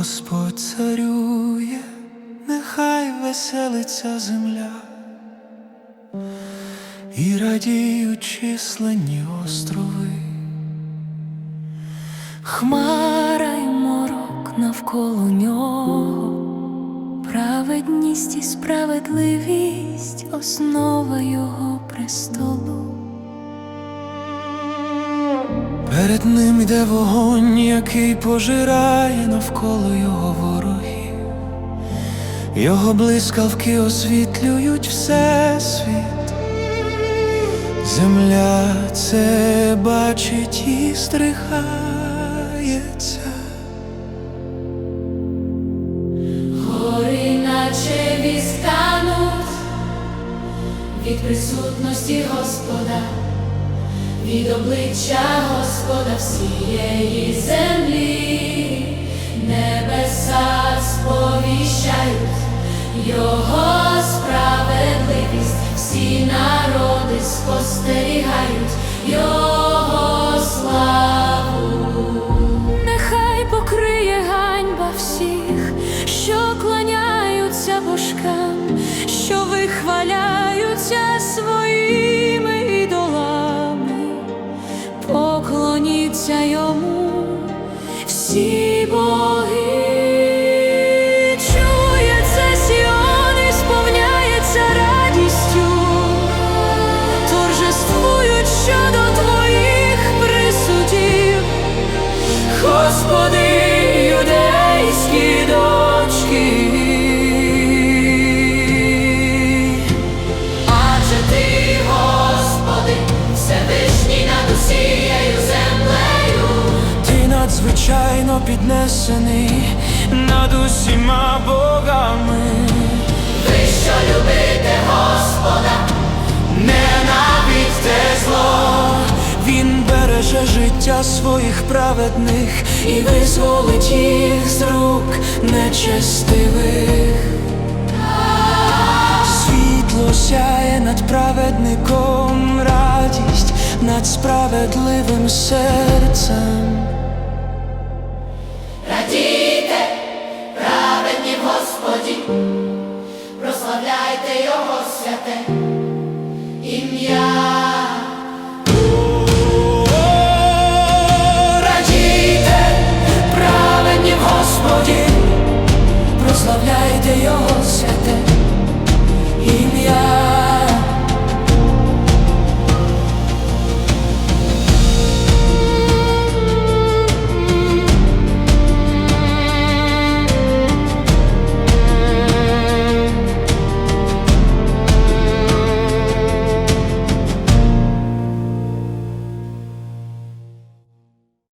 Господь царює, нехай веселиться земля, і радіють численні острови. Хмара й морок навколо нього, праведність і справедливість основа його престолу. Перед ним йде вогонь, який пожирає навколо його ворогів. Його блискавки освітлюють всесвіт. Земля це бачить і стрихається. Гори наче вістануть від присутності Господа, від обличчя Господа всієї землі, небеса сповіщають Його справедливість, всі народи спостерігають Його славу. Нехай покриє ганьба всіх, що кланяються божкам, що вихваляються своїми Всевишній над усією землею. Ти надзвичайно піднесений над усіма богами. Ви що любите Господа, Ненавидьте зло, він береже життя своїх праведних і визволить їх з рук нечестивих. Світло сяє над праведником, понад справедливим серцем. Радійте, праведні Господі, прославляйте Його святе ім'я.